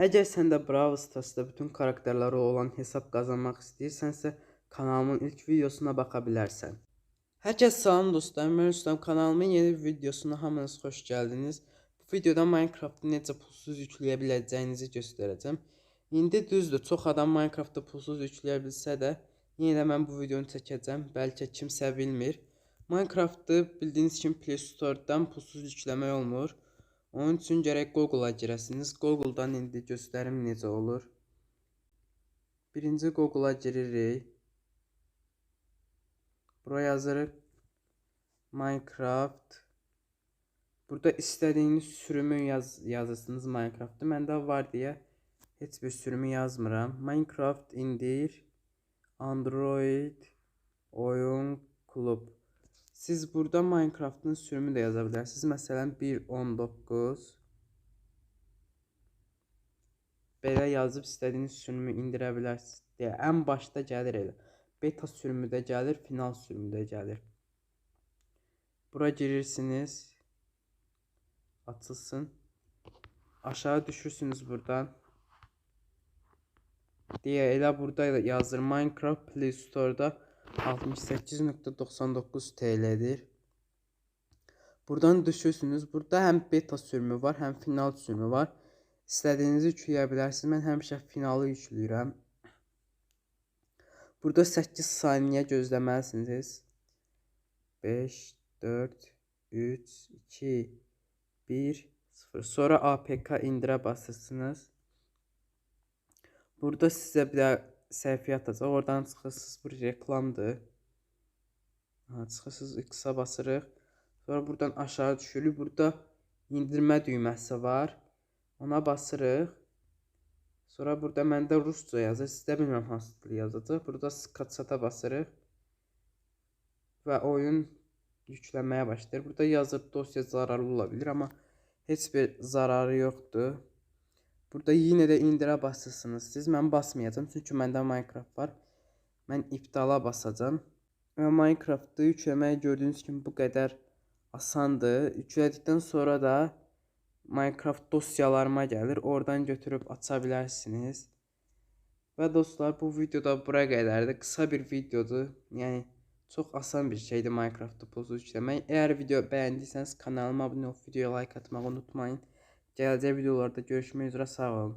Əgər sən də Brawl Stars'da bütün karakterləri olan hesab qazanmaq istəyirsənsə, kanalımın ilk videosuna baxa bilərsən. Hər kəs salam dostlarım, mən Rüstəm kanalımın yeni bir videosuna hamınız xoş gəldiniz. Bu videoda Minecraftı necə pulsuz yükləyə biləcəyinizi göstərəcəm. İndi düzdür, çox adam Minecraftı pulsuz yükləyə bilsə də, yenə də mən bu videonu çəkəcəm. Bəlkə kimsə bilmir. Minecraftı bildiyiniz kimi Play Store-dan pulsuz yükləmək olmur. Onun üçün gərək Google-a girəsiniz. Google-dan indi göstərim necə olur. Birinci Google-a giririk. Buraya yazırıq Minecraft. Burada istədiyiniz sürümü yaz yazırsınız Minecraftda. Məndə var deyə heç bir sürümü yazmıram. Minecraft indir. Android oyun klub. Siz burada Minecraft'ın sürümü də yaza bilərsiniz. Məsələn 1.19 belə yazıb istədiyiniz sürümü indirə bilərsiniz. Deyə ən başda gəlir elə. Beta sürümü də gəlir, final sürümü də gəlir. Bura girirsiniz. Açılsın. Aşağı düşürsünüz buradan. Deyə elə burada yazır Minecraft Play Store-da 68.99 TL'dir. Buradan düşürsünüz. Burada həm beta sürümü var, həm final sürümü var. İstədiyinizi yükləyə bilərsiniz. Mən həmişə finalı yükləyirəm. Burada 8 saniyə gözləməlisiniz. 5 4 3 2 1 0. Sonra APK indirə basırsınız. Burada sizə bir də səhifə atacaq. Oradan çıxırsınız. Bu reklamdır. Ha, çıxırsınız X-a basırıq. Sonra buradan aşağı düşürük. Burada indirmə düyməsi var. Ona basırıq. Sonra burada məndə rusca yazır. Sizdə bilmirəm hansı dil yazacaq. Burada skачata basırıq. Və oyun yüklənməyə başlayır. Burada yazır dosya zararlı ola bilər, amma heç bir zararı yoxdur. Burada yenə də indirə basırsınız. Siz mən basmayacağam çünki məndə Minecraft var. Mən iptala basacağam. Və Minecraftı yükləmək gördüyünüz kimi bu qədər asandır. Yüklədikdən sonra da Minecraft dosyalarıma gəlir. Oradan götürüb aça bilərsiniz. Və dostlar bu videoda bura qədərdir. Qısa bir videodur. Yəni çox asan bir şeydir Minecraftda pulsuz yükləmək. Əgər video bəyəndiyseniz kanalıma abunə olub videoya like atmağı unutmayın. Gələcək videolarda görüşmək üzrə sağ olun.